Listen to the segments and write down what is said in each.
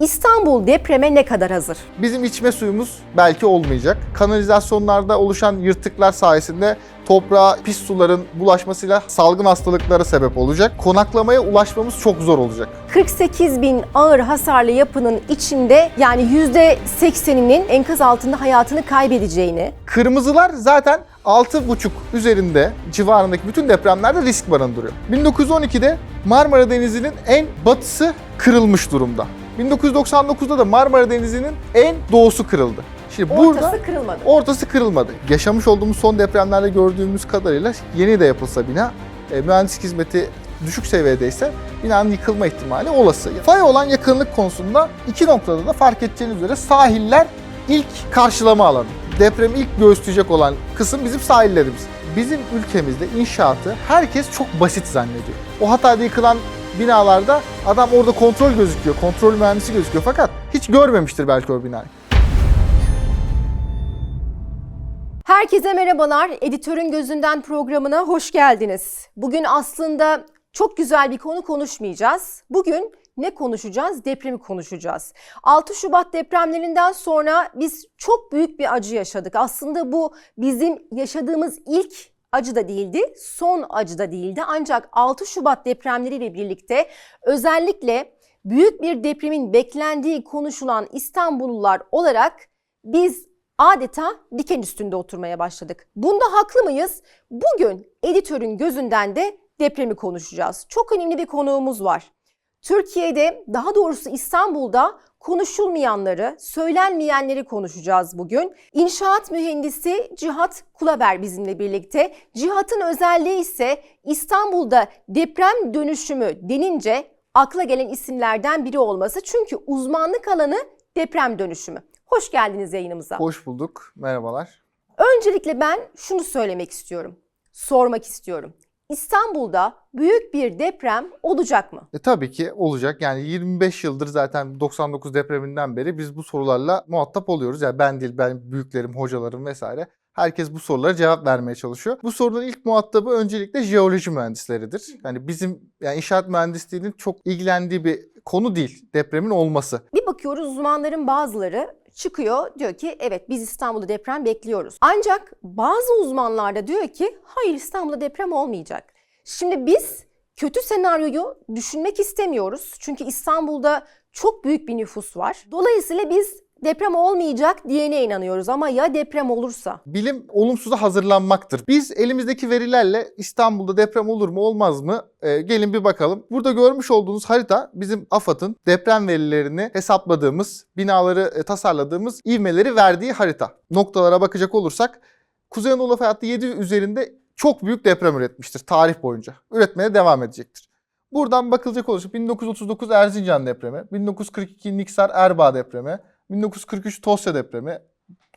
İstanbul depreme ne kadar hazır? Bizim içme suyumuz belki olmayacak. Kanalizasyonlarda oluşan yırtıklar sayesinde toprağa pis suların bulaşmasıyla salgın hastalıklara sebep olacak. Konaklamaya ulaşmamız çok zor olacak. 48 bin ağır hasarlı yapının içinde yani %80'inin enkaz altında hayatını kaybedeceğini, Kırmızılar zaten 6,5 üzerinde civarındaki bütün depremlerde risk barındırıyor. 1912'de Marmara Denizi'nin en batısı kırılmış durumda. 1999'da da Marmara Denizi'nin en doğusu kırıldı. Şimdi burada ortası kırılmadı. ortası kırılmadı. Yaşamış olduğumuz son depremlerde gördüğümüz kadarıyla yeni de yapılsa bina e, mühendislik hizmeti düşük seviyedeyse binanın yıkılma ihtimali olası. Fay olan yakınlık konusunda iki noktada da fark edeceğiniz üzere sahiller ilk karşılama alanı. Depremi ilk göğüsleyecek olan kısım bizim sahillerimiz. Bizim ülkemizde inşaatı herkes çok basit zannediyor. O Hatay'da yıkılan binalarda adam orada kontrol gözüküyor, kontrol mühendisi gözüküyor fakat hiç görmemiştir belki o binayı. Herkese merhabalar. Editörün Gözünden programına hoş geldiniz. Bugün aslında çok güzel bir konu konuşmayacağız. Bugün ne konuşacağız? Depremi konuşacağız. 6 Şubat depremlerinden sonra biz çok büyük bir acı yaşadık. Aslında bu bizim yaşadığımız ilk acı da değildi, son acı da değildi. Ancak 6 Şubat depremleriyle birlikte özellikle büyük bir depremin beklendiği konuşulan İstanbullular olarak biz adeta diken üstünde oturmaya başladık. Bunda haklı mıyız? Bugün editörün gözünden de depremi konuşacağız. Çok önemli bir konuğumuz var. Türkiye'de, daha doğrusu İstanbul'da konuşulmayanları, söylenmeyenleri konuşacağız bugün. İnşaat mühendisi Cihat Kulaber bizimle birlikte. Cihat'ın özelliği ise İstanbul'da deprem dönüşümü denince akla gelen isimlerden biri olması. Çünkü uzmanlık alanı deprem dönüşümü. Hoş geldiniz yayınımıza. Hoş bulduk, merhabalar. Öncelikle ben şunu söylemek istiyorum. Sormak istiyorum. İstanbul'da büyük bir deprem olacak mı? E, tabii ki olacak. Yani 25 yıldır zaten 99 depreminden beri biz bu sorularla muhatap oluyoruz. Yani ben değil, ben büyüklerim, hocalarım vesaire. Herkes bu sorulara cevap vermeye çalışıyor. Bu sorunun ilk muhatabı öncelikle jeoloji mühendisleridir. Yani bizim yani inşaat mühendisliğinin çok ilgilendiği bir konu değil depremin olması. Bir bakıyoruz uzmanların bazıları çıkıyor diyor ki evet biz İstanbul'da deprem bekliyoruz. Ancak bazı uzmanlar da diyor ki hayır İstanbul'da deprem olmayacak. Şimdi biz kötü senaryoyu düşünmek istemiyoruz. Çünkü İstanbul'da çok büyük bir nüfus var. Dolayısıyla biz deprem olmayacak diyene inanıyoruz ama ya deprem olursa? Bilim olumsuza hazırlanmaktır. Biz elimizdeki verilerle İstanbul'da deprem olur mu olmaz mı? Ee, gelin bir bakalım. Burada görmüş olduğunuz harita bizim AFAD'ın deprem verilerini hesapladığımız, binaları e, tasarladığımız ivmeleri verdiği harita. Noktalara bakacak olursak Kuzey Anadolu Fay Hattı 7 üzerinde çok büyük deprem üretmiştir tarih boyunca. Üretmeye devam edecektir. Buradan bakılacak olursa 1939 Erzincan depremi, 1942 Niksar Erbaa depremi, 1943 Tosya depremi,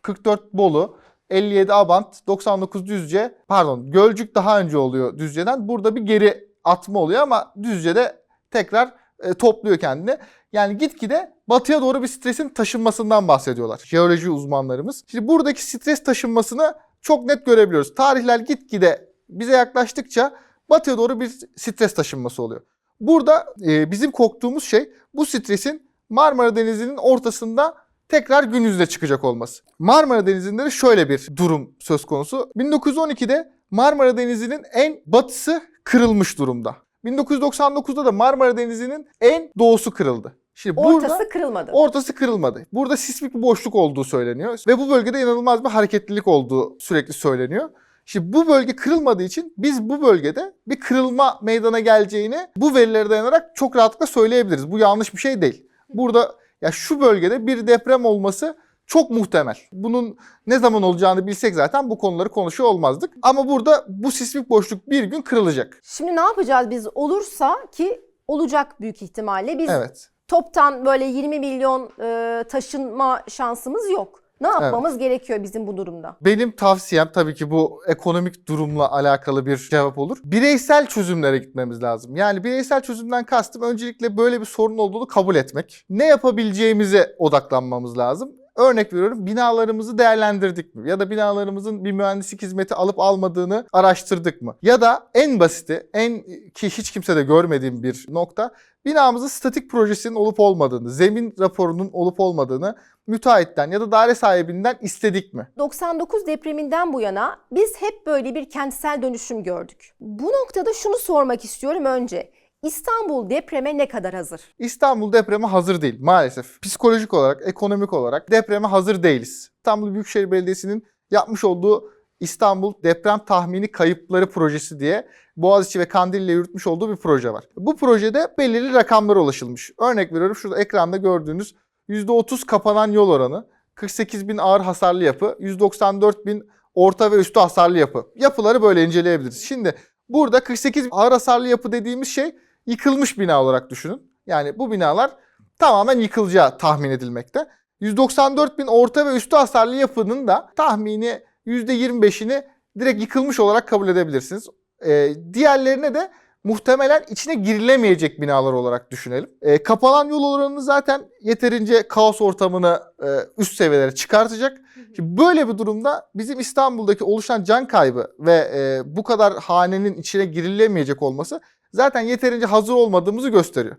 44 Bolu, 57 Abant, 99 Düzce, pardon Gölcük daha önce oluyor Düzce'den. Burada bir geri atma oluyor ama Düzce'de tekrar e, topluyor kendini. Yani gitgide batıya doğru bir stresin taşınmasından bahsediyorlar jeoloji uzmanlarımız. Şimdi buradaki stres taşınmasını çok net görebiliyoruz. Tarihler gitgide bize yaklaştıkça batıya doğru bir stres taşınması oluyor. Burada e, bizim korktuğumuz şey bu stresin Marmara Denizi'nin ortasında tekrar gün yüzüne çıkacak olması. Marmara Denizi'nde de şöyle bir durum söz konusu. 1912'de Marmara Denizi'nin en batısı kırılmış durumda. 1999'da da Marmara Denizi'nin en doğusu kırıldı. Şimdi burada Ortası kırılmadı. ortası kırılmadı. Burada sismik bir boşluk olduğu söyleniyor ve bu bölgede inanılmaz bir hareketlilik olduğu sürekli söyleniyor. Şimdi bu bölge kırılmadığı için biz bu bölgede bir kırılma meydana geleceğini bu verilere dayanarak çok rahatlıkla söyleyebiliriz. Bu yanlış bir şey değil. Burada ya şu bölgede bir deprem olması çok muhtemel. Bunun ne zaman olacağını bilsek zaten bu konuları konuşuyor olmazdık. Ama burada bu sismik boşluk bir gün kırılacak. Şimdi ne yapacağız biz olursa ki olacak büyük ihtimalle biz Evet. toptan böyle 20 milyon e, taşınma şansımız yok. Ne yapmamız gerekiyor bizim bu durumda? Benim tavsiyem tabii ki bu ekonomik durumla alakalı bir cevap olur. Bireysel çözümlere gitmemiz lazım. Yani bireysel çözümden kastım öncelikle böyle bir sorun olduğunu kabul etmek. Ne yapabileceğimize odaklanmamız lazım. Örnek veriyorum binalarımızı değerlendirdik mi? Ya da binalarımızın bir mühendislik hizmeti alıp almadığını araştırdık mı? Ya da en basiti, en ki hiç kimse de görmediğim bir nokta binamızın statik projesinin olup olmadığını, zemin raporunun olup olmadığını müteahhitten ya da daire sahibinden istedik mi? 99 depreminden bu yana biz hep böyle bir kentsel dönüşüm gördük. Bu noktada şunu sormak istiyorum önce. İstanbul depreme ne kadar hazır? İstanbul depreme hazır değil maalesef. Psikolojik olarak, ekonomik olarak depreme hazır değiliz. İstanbul Büyükşehir Belediyesi'nin yapmış olduğu İstanbul Deprem Tahmini Kayıpları Projesi diye Boğaziçi ve Kandilli ile yürütmüş olduğu bir proje var. Bu projede belirli rakamlara ulaşılmış. Örnek veriyorum şurada ekranda gördüğünüz %30 kapanan yol oranı, 48 bin ağır hasarlı yapı, 194 bin orta ve üstü hasarlı yapı. Yapıları böyle inceleyebiliriz. Şimdi burada 48 ağır hasarlı yapı dediğimiz şey yıkılmış bina olarak düşünün. Yani bu binalar tamamen yıkılacağı tahmin edilmekte. 194 bin orta ve üstü hasarlı yapının da tahmini %25'ini direkt yıkılmış olarak kabul edebilirsiniz. Ee, diğerlerine de muhtemelen içine girilemeyecek binalar olarak düşünelim. Ee, kapanan yol oranını zaten yeterince kaos ortamını e, üst seviyelere çıkartacak. Şimdi böyle bir durumda bizim İstanbul'daki oluşan can kaybı ve e, bu kadar hanenin içine girilemeyecek olması zaten yeterince hazır olmadığımızı gösteriyor.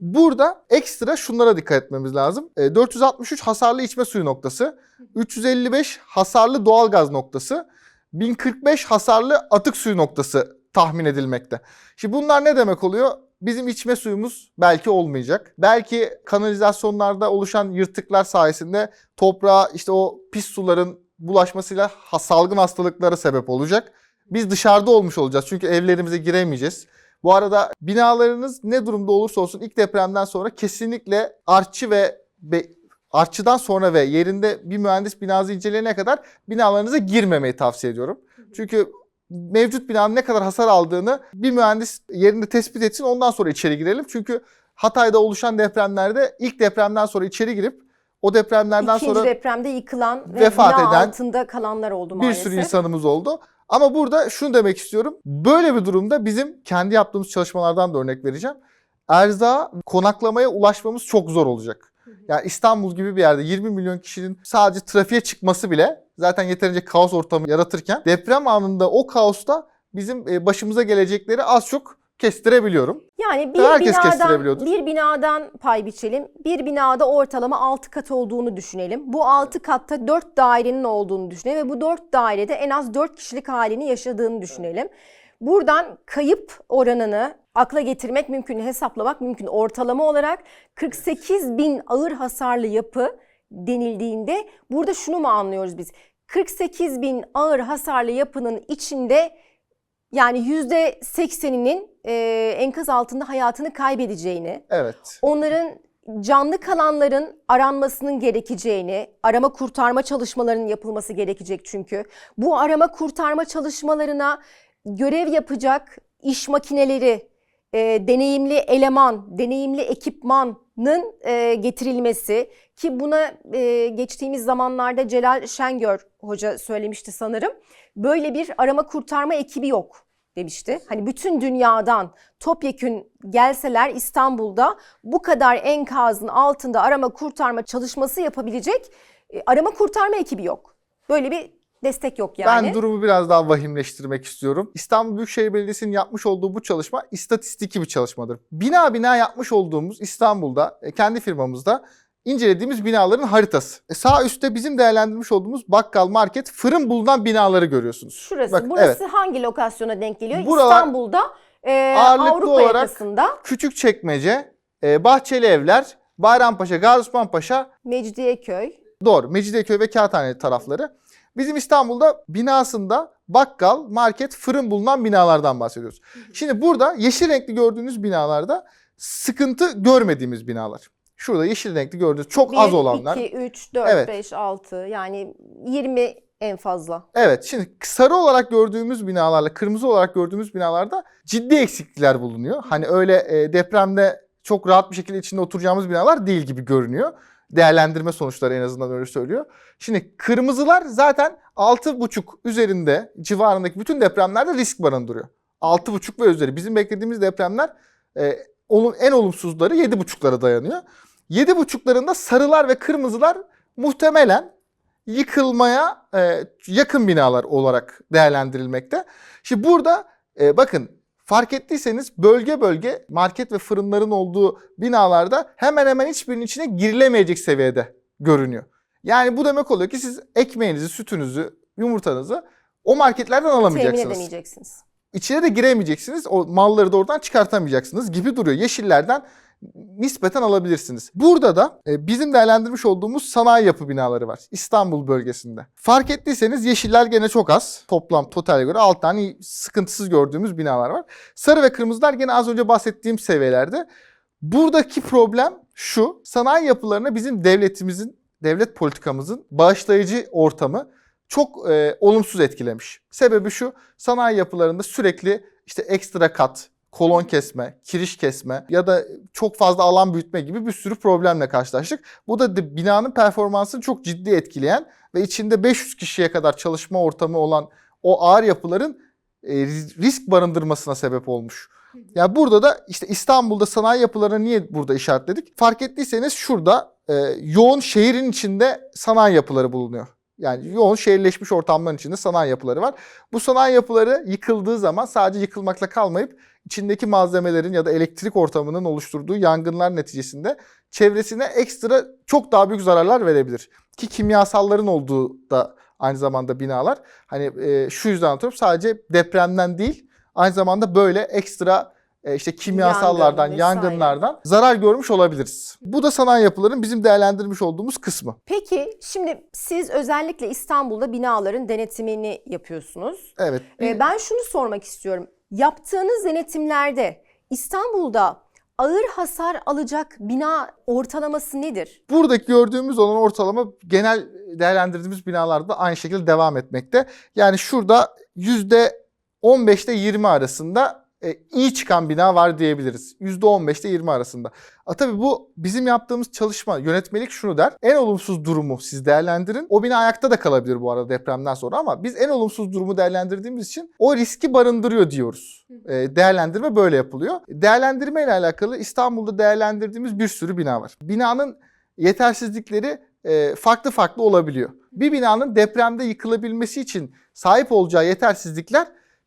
Burada ekstra şunlara dikkat etmemiz lazım. E, 463 hasarlı içme suyu noktası, 355 hasarlı doğalgaz noktası, 1045 hasarlı atık suyu noktası tahmin edilmekte. Şimdi bunlar ne demek oluyor? Bizim içme suyumuz belki olmayacak. Belki kanalizasyonlarda oluşan yırtıklar sayesinde toprağa işte o pis suların bulaşmasıyla salgın hastalıklara sebep olacak. Biz dışarıda olmuş olacağız çünkü evlerimize giremeyeceğiz. Bu arada binalarınız ne durumda olursa olsun ilk depremden sonra kesinlikle artçı ve be- artçıdan sonra ve yerinde bir mühendis binanızı inceleyene kadar binalarınıza girmemeyi tavsiye ediyorum. Çünkü mevcut binanın ne kadar hasar aldığını bir mühendis yerinde tespit etsin ondan sonra içeri girelim. Çünkü Hatay'da oluşan depremlerde ilk depremden sonra içeri girip o depremlerden İkinci sonra depremde yıkılan ve vefat bina eden altında kalanlar oldu bir maalesef. sürü insanımız oldu. Ama burada şunu demek istiyorum. Böyle bir durumda bizim kendi yaptığımız çalışmalardan da örnek vereceğim. Erzağa konaklamaya ulaşmamız çok zor olacak. Yani İstanbul gibi bir yerde 20 milyon kişinin sadece trafiğe çıkması bile zaten yeterince kaos ortamı yaratırken deprem anında o kaosta bizim e, başımıza gelecekleri az çok kestirebiliyorum. Yani bir Herkes binadan bir binadan pay biçelim. Bir binada ortalama 6 kat olduğunu düşünelim. Bu 6 katta 4 dairenin olduğunu düşünelim ve bu 4 dairede en az 4 kişilik halini yaşadığını düşünelim. Buradan kayıp oranını akla getirmek mümkün, hesaplamak mümkün. Ortalama olarak 48 bin ağır hasarlı yapı denildiğinde burada şunu mu anlıyoruz biz? 48 bin ağır hasarlı yapının içinde yani yüzde sekseninin enkaz altında hayatını kaybedeceğini, Evet. onların canlı kalanların aranmasının gerekeceğini, arama kurtarma çalışmalarının yapılması gerekecek çünkü. Bu arama kurtarma çalışmalarına görev yapacak iş makineleri, e, deneyimli eleman, deneyimli ekipmanın e, getirilmesi ki buna e, geçtiğimiz zamanlarda Celal Şengör hoca söylemişti sanırım. Böyle bir arama kurtarma ekibi yok demişti. Hani bütün dünyadan topyekün gelseler İstanbul'da bu kadar enkazın altında arama kurtarma çalışması yapabilecek e, arama kurtarma ekibi yok. Böyle bir destek yok yani. Ben durumu biraz daha vahimleştirmek istiyorum. İstanbul Büyükşehir Belediyesi'nin yapmış olduğu bu çalışma istatistiki bir çalışmadır. Bina bina yapmış olduğumuz İstanbul'da e, kendi firmamızda incelediğimiz binaların haritası. E, sağ üstte bizim değerlendirmiş olduğumuz bakkal, market, fırın bulunan binaları görüyorsunuz. Şurası. Bak, Burası hangi lokasyona denk geliyor? Buralar İstanbul'da e, ağırlıklı Avrupa olarak- yakasında Küçükçekmece, e, Bahçeli Evler, Bayrampaşa, Gazi Osman Paşa, Mecidiyeköy. Doğru. Mecidiyeköy ve Kağıthane tarafları. Bizim İstanbul'da binasında bakkal, market, fırın bulunan binalardan bahsediyoruz. Şimdi burada yeşil renkli gördüğünüz binalarda sıkıntı görmediğimiz binalar. Şurada yeşil renkli gördüğünüz çok az 1, olanlar. 2, 3, 4, Evet. 5, 6 yani 20 en fazla. Evet şimdi sarı olarak gördüğümüz binalarla kırmızı olarak gördüğümüz binalarda ciddi eksiklikler bulunuyor. Hani öyle e, depremde çok rahat bir şekilde içinde oturacağımız binalar değil gibi görünüyor. Değerlendirme sonuçları en azından öyle söylüyor. Şimdi kırmızılar zaten 6,5 üzerinde civarındaki bütün depremlerde risk barındırıyor. 6,5 ve üzeri. Bizim beklediğimiz depremler e, en olumsuzları 7,5'lara dayanıyor. 7,5'larında sarılar ve kırmızılar muhtemelen yıkılmaya e, yakın binalar olarak değerlendirilmekte. Şimdi burada e, bakın fark ettiyseniz bölge bölge market ve fırınların olduğu binalarda hemen hemen hiçbirinin içine girilemeyecek seviyede görünüyor. Yani bu demek oluyor ki siz ekmeğinizi, sütünüzü, yumurtanızı o marketlerden Temin alamayacaksınız. edemeyeceksiniz. İçine de giremeyeceksiniz. O malları da oradan çıkartamayacaksınız gibi duruyor. Yeşillerden nispeten alabilirsiniz. Burada da e, bizim değerlendirmiş olduğumuz sanayi yapı binaları var. İstanbul bölgesinde. Fark ettiyseniz yeşiller gene çok az. Toplam totale göre 6 tane sıkıntısız gördüğümüz binalar var. Sarı ve kırmızılar gene az önce bahsettiğim seviyelerde. Buradaki problem şu. Sanayi yapılarına bizim devletimizin, devlet politikamızın bağışlayıcı ortamı çok e, olumsuz etkilemiş. Sebebi şu. Sanayi yapılarında sürekli işte ekstra kat, kolon kesme, kiriş kesme ya da çok fazla alan büyütme gibi bir sürü problemle karşılaştık. Bu da binanın performansını çok ciddi etkileyen ve içinde 500 kişiye kadar çalışma ortamı olan o ağır yapıların e, ris- risk barındırmasına sebep olmuş. Ya burada da işte İstanbul'da sanayi yapılarını niye burada işaretledik? Fark ettiyseniz şurada e, yoğun şehrin içinde sanayi yapıları bulunuyor. Yani yoğun şehirleşmiş ortamların içinde sanayi yapıları var. Bu sanayi yapıları yıkıldığı zaman sadece yıkılmakla kalmayıp içindeki malzemelerin ya da elektrik ortamının oluşturduğu yangınlar neticesinde çevresine ekstra çok daha büyük zararlar verebilir. Ki kimyasalların olduğu da aynı zamanda binalar. Hani e, şu yüzden anlatıyorum sadece depremden değil aynı zamanda böyle ekstra işte kimyasallardan, Yangın vesaire. yangınlardan zarar görmüş olabiliriz. Bu da sanayi yapıların bizim değerlendirmiş olduğumuz kısmı. Peki şimdi siz özellikle İstanbul'da binaların denetimini yapıyorsunuz. Evet. Ee, ben şunu sormak istiyorum. Yaptığınız denetimlerde İstanbul'da ağır hasar alacak bina ortalaması nedir? Buradaki gördüğümüz olan ortalama genel değerlendirdiğimiz binalarda aynı şekilde devam etmekte. Yani şurada %15 ile 20 arasında e, iyi çıkan bina var diyebiliriz. %15 ile 20 arasında. A, tabii bu bizim yaptığımız çalışma yönetmelik şunu der. En olumsuz durumu siz değerlendirin. O bina ayakta da kalabilir bu arada depremden sonra ama biz en olumsuz durumu değerlendirdiğimiz için o riski barındırıyor diyoruz. E, değerlendirme böyle yapılıyor. Değerlendirme ile alakalı İstanbul'da değerlendirdiğimiz bir sürü bina var. Binanın yetersizlikleri e, farklı farklı olabiliyor. Bir binanın depremde yıkılabilmesi için sahip olacağı yetersizlikler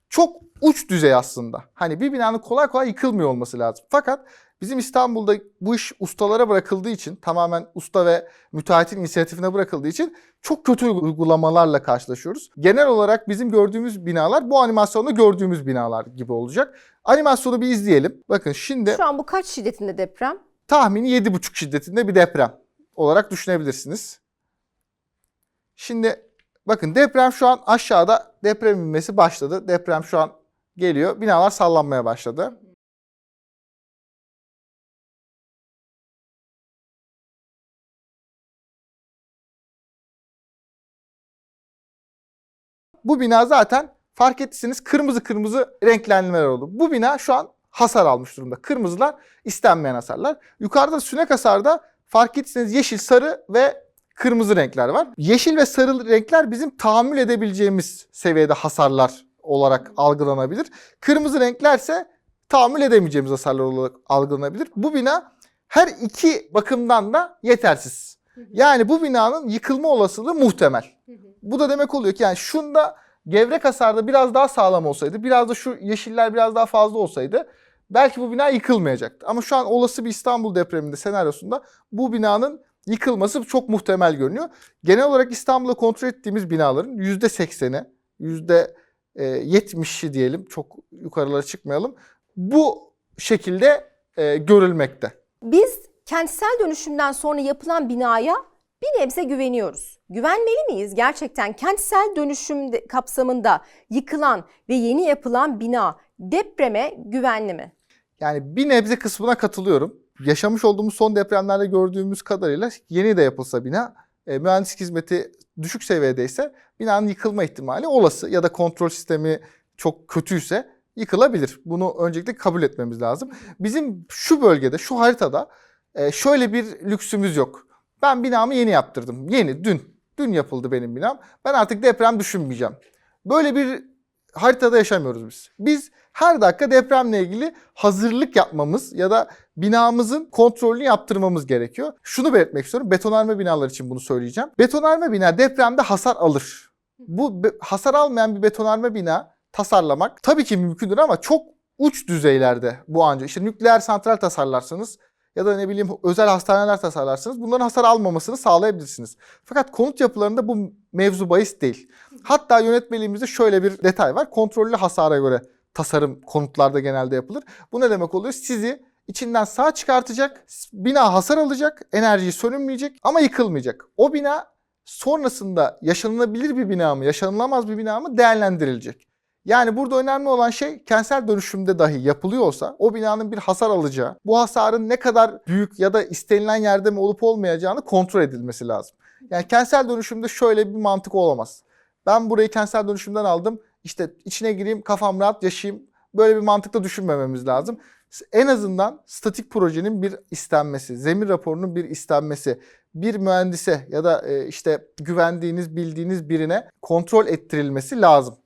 çok uç düzey aslında. Hani bir binanın kolay kolay yıkılmıyor olması lazım. Fakat bizim İstanbul'da bu iş ustalara bırakıldığı için tamamen usta ve müteahhitin inisiyatifine bırakıldığı için çok kötü uygulamalarla karşılaşıyoruz. Genel olarak bizim gördüğümüz binalar bu animasyonda gördüğümüz binalar gibi olacak. Animasyonu bir izleyelim. Bakın şimdi Şu an bu kaç şiddetinde deprem? tahmini 7,5 şiddetinde bir deprem olarak düşünebilirsiniz. Şimdi bakın deprem şu an aşağıda deprem inmesi başladı. Deprem şu an geliyor. Binalar sallanmaya başladı. Bu bina zaten fark ettiyseniz kırmızı kırmızı renklenmeler oldu. Bu bina şu an hasar almış durumda. Kırmızılar istenmeyen hasarlar. Yukarıda sünek hasarda fark ettiyseniz yeşil, sarı ve kırmızı renkler var. Yeşil ve sarı renkler bizim tahammül edebileceğimiz seviyede hasarlar olarak algılanabilir. Kırmızı renklerse tahammül edemeyeceğimiz hasarlar olarak algılanabilir. Bu bina her iki bakımdan da yetersiz. Yani bu binanın yıkılma olasılığı muhtemel. Bu da demek oluyor ki yani şunda gevrek hasarda biraz daha sağlam olsaydı, biraz da şu yeşiller biraz daha fazla olsaydı belki bu bina yıkılmayacaktı. Ama şu an olası bir İstanbul depreminde senaryosunda bu binanın yıkılması çok muhtemel görünüyor. Genel olarak İstanbul'da kontrol ettiğimiz binaların %80'i, %70'i diyelim çok yukarılara çıkmayalım. Bu şekilde e, görülmekte. Biz kentsel dönüşümden sonra yapılan binaya bir nebze güveniyoruz. Güvenmeli miyiz gerçekten? Kentsel dönüşüm kapsamında yıkılan ve yeni yapılan bina depreme güvenli mi? Yani bir nebze kısmına katılıyorum. Yaşamış olduğumuz son depremlerde gördüğümüz kadarıyla yeni de yapılsa bina e, mühendislik hizmeti düşük seviyedeyse binanın yıkılma ihtimali olası ya da kontrol sistemi çok kötüyse yıkılabilir. Bunu öncelikle kabul etmemiz lazım. Bizim şu bölgede, şu haritada e, şöyle bir lüksümüz yok. Ben binamı yeni yaptırdım. Yeni, dün. Dün yapıldı benim binam. Ben artık deprem düşünmeyeceğim. Böyle bir haritada yaşamıyoruz biz. Biz Her dakika depremle ilgili hazırlık yapmamız ya da binamızın kontrolünü yaptırmamız gerekiyor. Şunu belirtmek istiyorum. Betonarme binalar için bunu söyleyeceğim. Betonarme bina depremde hasar alır. Bu hasar almayan bir betonarme bina tasarlamak tabii ki mümkündür ama çok uç düzeylerde bu ancak. İşte nükleer santral tasarlarsanız ya da ne bileyim özel hastaneler tasarlarsınız. Bunların hasar almamasını sağlayabilirsiniz. Fakat konut yapılarında bu mevzu bahis değil. Hatta yönetmeliğimizde şöyle bir detay var. Kontrollü hasara göre tasarım konutlarda genelde yapılır. Bu ne demek oluyor? Sizi içinden sağ çıkartacak, bina hasar alacak, enerjiyi sönümleyecek ama yıkılmayacak. O bina sonrasında yaşanılabilir bir bina mı, yaşanılamaz bir bina mı değerlendirilecek. Yani burada önemli olan şey kentsel dönüşümde dahi yapılıyor olsa o binanın bir hasar alacağı, bu hasarın ne kadar büyük ya da istenilen yerde mi olup olmayacağını kontrol edilmesi lazım. Yani kentsel dönüşümde şöyle bir mantık olamaz. Ben burayı kentsel dönüşümden aldım. İşte içine gireyim, kafam rahat yaşayayım. Böyle bir mantıkla düşünmememiz lazım. En azından statik projenin bir istenmesi, zemin raporunun bir istenmesi, bir mühendise ya da e, işte güvendiğiniz, bildiğiniz birine kontrol ettirilmesi lazım.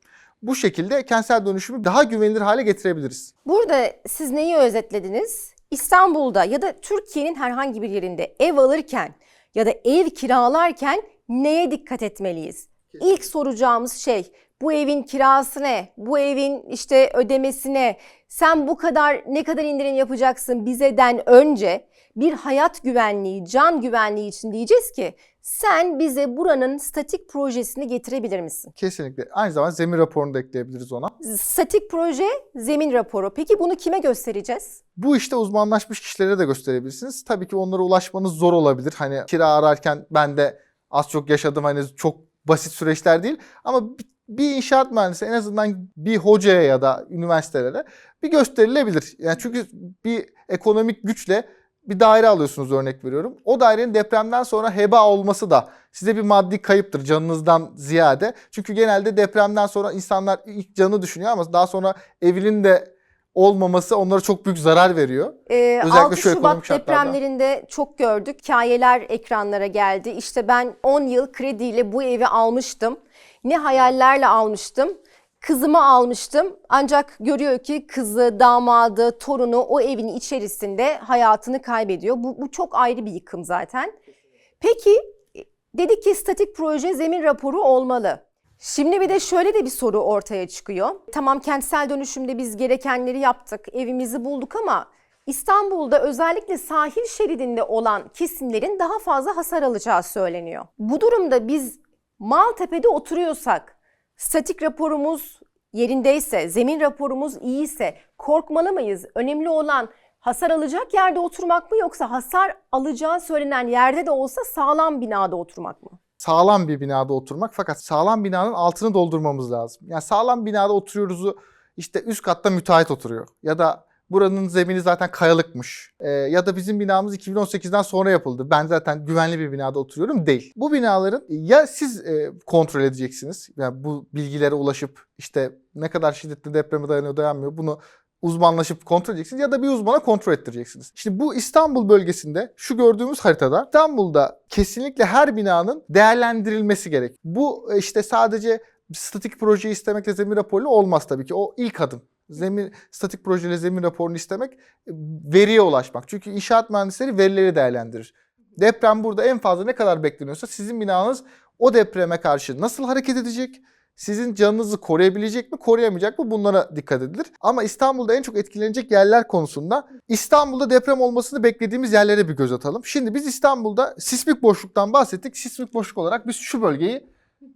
Bu şekilde kentsel dönüşümü daha güvenilir hale getirebiliriz. Burada siz neyi özetlediniz? İstanbul'da ya da Türkiye'nin herhangi bir yerinde ev alırken ya da ev kiralarken neye dikkat etmeliyiz? İlk soracağımız şey bu evin kirası ne? Bu evin işte ödemesi ne? Sen bu kadar ne kadar indirim yapacaksın bizeden önce bir hayat güvenliği, can güvenliği için diyeceğiz ki sen bize buranın statik projesini getirebilir misin? Kesinlikle. Aynı zamanda zemin raporunu da ekleyebiliriz ona. Statik proje, zemin raporu. Peki bunu kime göstereceğiz? Bu işte uzmanlaşmış kişilere de gösterebilirsiniz. Tabii ki onlara ulaşmanız zor olabilir. Hani kira ararken ben de az çok yaşadım hani çok basit süreçler değil. Ama bir- bir inşaat mühendisi en azından bir hocaya ya da üniversitelere bir gösterilebilir. Yani çünkü bir ekonomik güçle bir daire alıyorsunuz örnek veriyorum. O dairenin depremden sonra heba olması da size bir maddi kayıptır canınızdan ziyade. Çünkü genelde depremden sonra insanlar ilk canı düşünüyor ama daha sonra evinin de olmaması onlara çok büyük zarar veriyor. Ee, Özellikle 6 şu Şubat depremlerinde çok gördük. Hikayeler ekranlara geldi. İşte ben 10 yıl krediyle bu evi almıştım. Ne hayallerle almıştım. Kızımı almıştım. Ancak görüyor ki kızı, damadı, torunu o evin içerisinde hayatını kaybediyor. Bu, bu çok ayrı bir yıkım zaten. Peki dedik ki statik proje zemin raporu olmalı. Şimdi bir de şöyle de bir soru ortaya çıkıyor. Tamam kentsel dönüşümde biz gerekenleri yaptık, evimizi bulduk ama İstanbul'da özellikle sahil şeridinde olan kesimlerin daha fazla hasar alacağı söyleniyor. Bu durumda biz Maltepe'de oturuyorsak, statik raporumuz yerindeyse, zemin raporumuz iyiyse korkmalı mıyız? Önemli olan hasar alacak yerde oturmak mı yoksa hasar alacağı söylenen yerde de olsa sağlam binada oturmak mı? sağlam bir binada oturmak fakat sağlam binanın altını doldurmamız lazım. Yani sağlam binada oturuyoruzu işte üst katta müteahhit oturuyor ya da buranın zemini zaten kayalıkmış Ee, ya da bizim binamız 2018'den sonra yapıldı. Ben zaten güvenli bir binada oturuyorum değil. Bu binaların ya siz e, kontrol edeceksiniz yani bu bilgilere ulaşıp işte ne kadar şiddetli depreme dayanıyor dayanmıyor bunu uzmanlaşıp kontrol edeceksiniz ya da bir uzmana kontrol ettireceksiniz. Şimdi bu İstanbul bölgesinde şu gördüğümüz haritada İstanbul'da kesinlikle her binanın değerlendirilmesi gerek. Bu e, işte sadece statik proje istemekle zemin raporuyla olmaz tabii ki. O ilk adım. Zemin statik projeyle zemin raporunu istemek e, veriye ulaşmak. Çünkü inşaat mühendisleri verileri değerlendirir. Deprem burada en fazla ne kadar bekleniyorsa sizin binanız o depreme karşı nasıl hareket edecek? Sizin canınızı koruyabilecek mi, koruyamayacak mı bunlara dikkat edilir. Ama İstanbul'da en çok etkilenecek yerler konusunda İstanbul'da deprem olmasını beklediğimiz yerlere bir göz atalım. Şimdi biz İstanbul'da sismik boşluktan bahsettik. Sismik boşluk olarak biz şu bölgeyi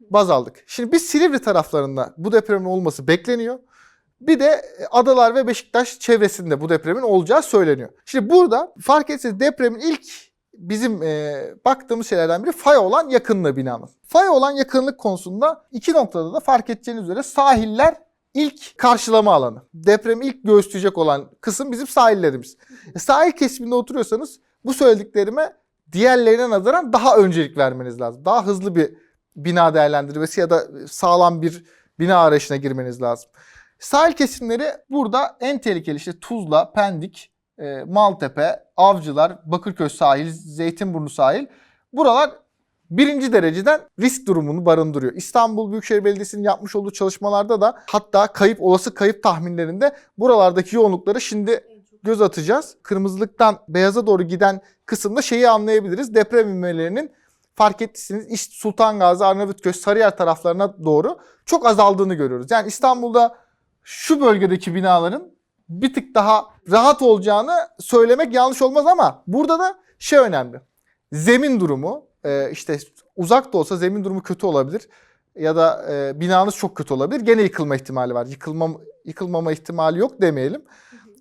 baz aldık. Şimdi biz Silivri taraflarında bu depremin olması bekleniyor. Bir de Adalar ve Beşiktaş çevresinde bu depremin olacağı söyleniyor. Şimdi burada fark etseniz depremin ilk bizim e, baktığımız şeylerden biri fay olan yakınlığı binanın. Fay olan yakınlık konusunda iki noktada da fark edeceğiniz üzere sahiller ilk karşılama alanı. Depremi ilk göğüsleyecek olan kısım bizim sahillerimiz. E, sahil kesiminde oturuyorsanız bu söylediklerime diğerlerine nazaran daha öncelik vermeniz lazım. Daha hızlı bir bina değerlendirmesi ya da sağlam bir bina arayışına girmeniz lazım. Sahil kesimleri burada en tehlikeli işte Tuzla, Pendik, e, Maltepe, Avcılar, Bakırköy sahil, Zeytinburnu sahil. Buralar birinci dereceden risk durumunu barındırıyor. İstanbul Büyükşehir Belediyesi'nin yapmış olduğu çalışmalarda da hatta kayıp olası kayıp tahminlerinde buralardaki yoğunlukları şimdi göz atacağız. Kırmızılıktan beyaza doğru giden kısımda şeyi anlayabiliriz. Deprem ivmelerinin fark ettiyseniz İşte Sultan Gazi, Arnavutköy, Sarıyer taraflarına doğru çok azaldığını görüyoruz. Yani İstanbul'da şu bölgedeki binaların bir tık daha rahat olacağını söylemek yanlış olmaz ama burada da şey önemli. Zemin durumu e, işte uzak da olsa zemin durumu kötü olabilir ya da e, binanız çok kötü olabilir. Gene yıkılma ihtimali var. Yıkılma, yıkılmama ihtimali yok demeyelim.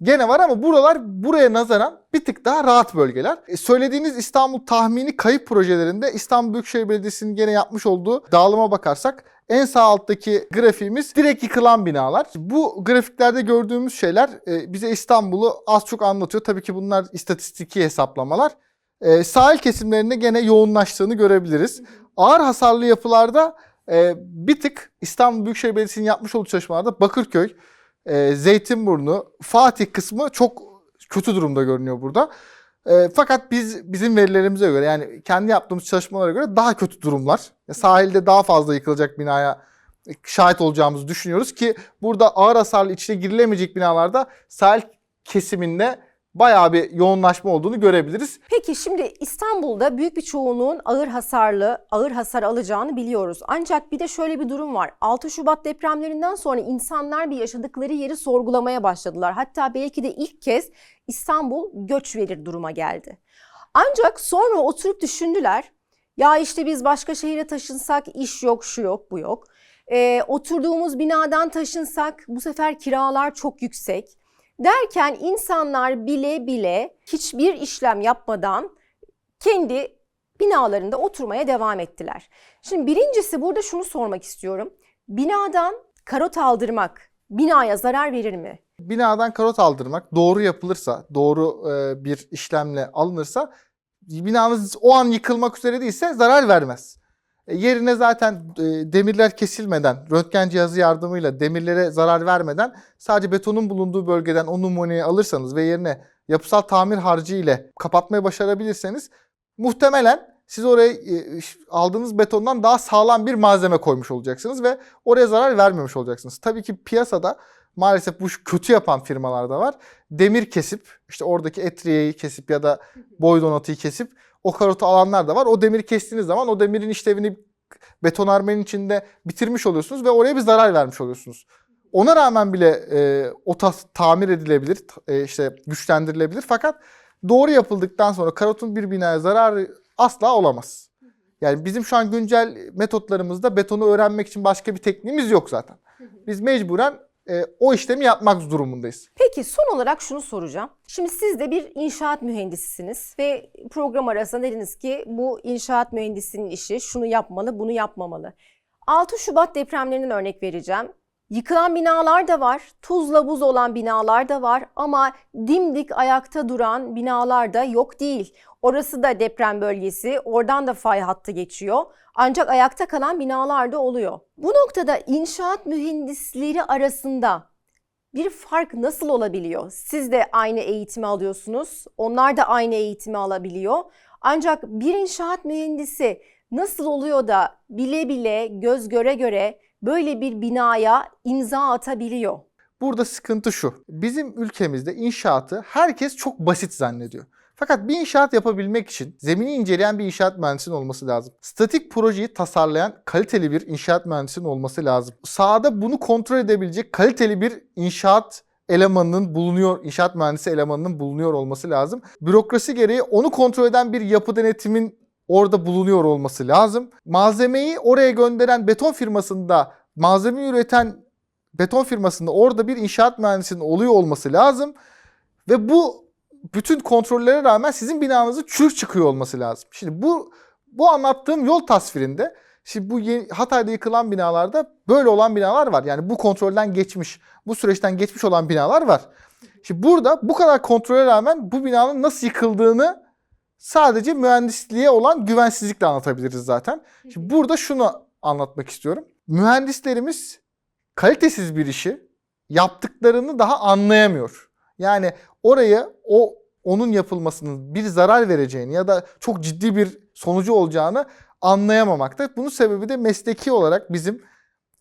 Gene var ama buralar buraya nazaran bir tık daha rahat bölgeler. E, söylediğiniz İstanbul tahmini kayıp projelerinde İstanbul Büyükşehir Belediyesi'nin gene yapmış olduğu dağılıma bakarsak en sağ alttaki grafiğimiz direkt yıkılan binalar. Bu grafiklerde gördüğümüz şeyler e, bize İstanbul'u az çok anlatıyor. Tabii ki bunlar istatistiki hesaplamalar. E, sahil kesimlerinde gene yoğunlaştığını görebiliriz. Ağır hasarlı yapılarda e, bir tık İstanbul Büyükşehir Belediyesi'nin yapmış olduğu çalışmalarda Bakırköy, e, Zeytinburnu, Fatih kısmı çok kötü durumda görünüyor burada. E, fakat biz bizim verilerimize göre yani kendi yaptığımız çalışmalara göre daha kötü durumlar. Sahilde daha fazla yıkılacak binaya şahit olacağımızı düşünüyoruz ki burada ağır hasarlı içine girilemeyecek binalarda sahil kesiminde bayağı bir yoğunlaşma olduğunu görebiliriz. Peki şimdi İstanbul'da büyük bir çoğunluğun ağır hasarlı, ağır hasar alacağını biliyoruz. Ancak bir de şöyle bir durum var. 6 Şubat depremlerinden sonra insanlar bir yaşadıkları yeri sorgulamaya başladılar. Hatta belki de ilk kez İstanbul göç verir duruma geldi. Ancak sonra oturup düşündüler. Ya işte biz başka şehire taşınsak iş yok, şu yok, bu yok. Ee, oturduğumuz binadan taşınsak bu sefer kiralar çok yüksek. Derken insanlar bile bile hiçbir işlem yapmadan kendi binalarında oturmaya devam ettiler. Şimdi birincisi burada şunu sormak istiyorum. Binadan karot aldırmak binaya zarar verir mi? Binadan karot aldırmak doğru yapılırsa, doğru e, bir işlemle alınırsa binanız o an yıkılmak üzere değilse zarar vermez. E, yerine zaten e, demirler kesilmeden, röntgen cihazı yardımıyla demirlere zarar vermeden sadece betonun bulunduğu bölgeden o numuneyi alırsanız ve yerine yapısal tamir harcı ile kapatmayı başarabilirseniz muhtemelen siz oraya e, aldığınız betondan daha sağlam bir malzeme koymuş olacaksınız ve oraya zarar vermemiş olacaksınız. Tabii ki piyasada maalesef bu kötü yapan firmalar da var. Demir kesip işte oradaki etriyeyi kesip ya da boy donatıyı kesip o karotu alanlar da var. O demiri kestiğiniz zaman o demirin işlevini betonarmenin içinde bitirmiş oluyorsunuz ve oraya bir zarar vermiş oluyorsunuz. Ona rağmen bile e, o tas tamir edilebilir, e, işte güçlendirilebilir. Fakat doğru yapıldıktan sonra karotun bir binaya zararı asla olamaz. Yani bizim şu an güncel metotlarımızda betonu öğrenmek için başka bir tekniğimiz yok zaten. Biz mecburen e, o işlemi yapmak durumundayız. Peki son olarak şunu soracağım. Şimdi siz de bir inşaat mühendisisiniz ve program arasında dediniz ki bu inşaat mühendisinin işi şunu yapmalı, bunu yapmamalı. 6 Şubat depremlerinden örnek vereceğim. Yıkılan binalar da var, tuzla buz olan binalar da var ama dimdik ayakta duran binalar da yok değil. Orası da deprem bölgesi, oradan da fay hattı geçiyor. Ancak ayakta kalan binalar da oluyor. Bu noktada inşaat mühendisleri arasında bir fark nasıl olabiliyor? Siz de aynı eğitimi alıyorsunuz, onlar da aynı eğitimi alabiliyor. Ancak bir inşaat mühendisi nasıl oluyor da bile bile, göz göre göre böyle bir binaya imza atabiliyor? Burada sıkıntı şu. Bizim ülkemizde inşaatı herkes çok basit zannediyor. Fakat bir inşaat yapabilmek için zemini inceleyen bir inşaat mühendisinin olması lazım. Statik projeyi tasarlayan kaliteli bir inşaat mühendisinin olması lazım. Sahada bunu kontrol edebilecek kaliteli bir inşaat elemanının bulunuyor, inşaat mühendisi elemanının bulunuyor olması lazım. Bürokrasi gereği onu kontrol eden bir yapı denetimin orada bulunuyor olması lazım. Malzemeyi oraya gönderen beton firmasında, malzeme üreten beton firmasında orada bir inşaat mühendisinin oluyor olması lazım. Ve bu bütün kontrollere rağmen sizin binanızın çürük çıkıyor olması lazım. Şimdi bu bu anlattığım yol tasvirinde şimdi bu yeni, Hatay'da yıkılan binalarda böyle olan binalar var. Yani bu kontrolden geçmiş, bu süreçten geçmiş olan binalar var. Şimdi burada bu kadar kontrole rağmen bu binanın nasıl yıkıldığını sadece mühendisliğe olan güvensizlikle anlatabiliriz zaten. Şimdi burada şunu anlatmak istiyorum. Mühendislerimiz kalitesiz bir işi yaptıklarını daha anlayamıyor. Yani oraya o onun yapılmasının bir zarar vereceğini ya da çok ciddi bir sonucu olacağını anlayamamakta. Bunun sebebi de mesleki olarak bizim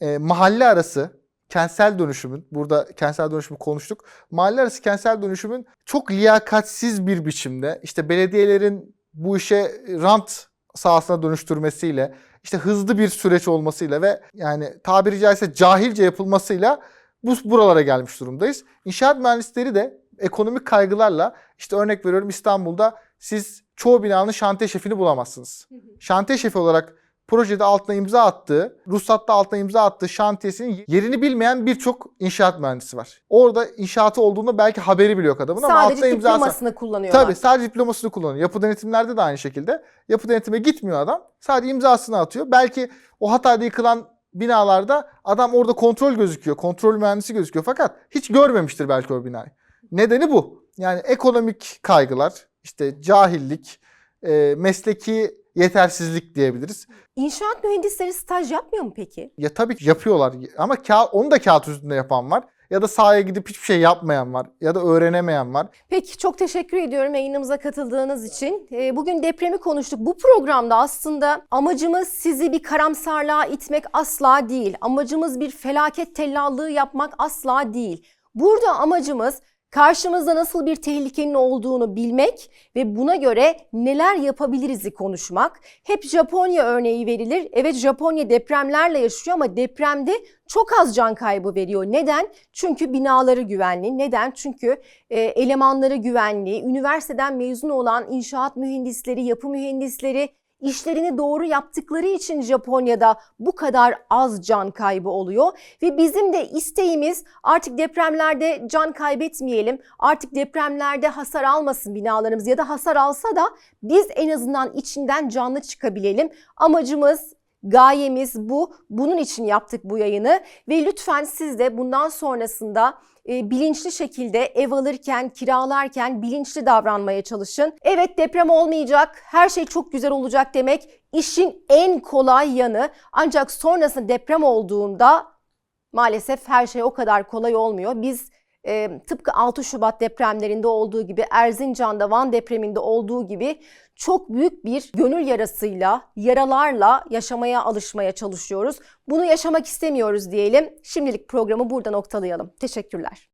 e, mahalle arası kentsel dönüşümün, burada kentsel dönüşümü konuştuk. Mahalle arası kentsel dönüşümün çok liyakatsiz bir biçimde işte belediyelerin bu işe rant sahasına dönüştürmesiyle, işte hızlı bir süreç olmasıyla ve yani tabiri caizse cahilce yapılmasıyla bu buralara gelmiş durumdayız. İnşaat mühendisleri de ekonomik kaygılarla işte örnek veriyorum İstanbul'da siz çoğu binanın şantiye şefini bulamazsınız. Şantiye şefi olarak projede altına imza attığı, ruhsatta altına imza attığı şantiyesinin yerini bilmeyen birçok inşaat mühendisi var. Orada inşaatı olduğunda belki haberi bile yok adamın ama Sadece altına imza diplomasını kullanıyorlar. Tabii sadece diplomasını kullanıyor. Yapı denetimlerde de aynı şekilde. Yapı denetime gitmiyor adam. Sadece imzasını atıyor. Belki o Hatay'da yıkılan binalarda adam orada kontrol gözüküyor. Kontrol mühendisi gözüküyor. Fakat hiç görmemiştir belki o binayı. Nedeni bu. Yani ekonomik kaygılar, işte cahillik, e, mesleki yetersizlik diyebiliriz. İnşaat mühendisleri staj yapmıyor mu peki? Ya tabii ki yapıyorlar ama ka- onu da kağıt üstünde yapan var. Ya da sahaya gidip hiçbir şey yapmayan var. Ya da öğrenemeyen var. Peki çok teşekkür ediyorum yayınımıza katıldığınız için. Ee, Bugün depremi konuştuk. Bu programda aslında amacımız sizi bir karamsarlığa itmek asla değil. Amacımız bir felaket tellallığı yapmak asla değil. Burada amacımız karşımızda nasıl bir tehlikenin olduğunu bilmek ve buna göre neler yapabiliriz'i konuşmak. Hep Japonya örneği verilir. Evet Japonya depremlerle yaşıyor ama depremde çok az can kaybı veriyor. Neden? Çünkü binaları güvenli. Neden? Çünkü e, elemanları güvenli. Üniversiteden mezun olan inşaat mühendisleri, yapı mühendisleri işlerini doğru yaptıkları için Japonya'da bu kadar az can kaybı oluyor ve bizim de isteğimiz artık depremlerde can kaybetmeyelim. Artık depremlerde hasar almasın binalarımız ya da hasar alsa da biz en azından içinden canlı çıkabilelim. Amacımız Gayemiz bu. Bunun için yaptık bu yayını ve lütfen siz de bundan sonrasında e, bilinçli şekilde ev alırken, kiralarken bilinçli davranmaya çalışın. Evet deprem olmayacak, her şey çok güzel olacak demek işin en kolay yanı. Ancak sonrasında deprem olduğunda maalesef her şey o kadar kolay olmuyor. Biz e, tıpkı 6 Şubat depremlerinde olduğu gibi Erzincan'da Van depreminde olduğu gibi çok büyük bir gönül yarasıyla, yaralarla yaşamaya alışmaya çalışıyoruz. Bunu yaşamak istemiyoruz diyelim. Şimdilik programı burada noktalayalım. Teşekkürler.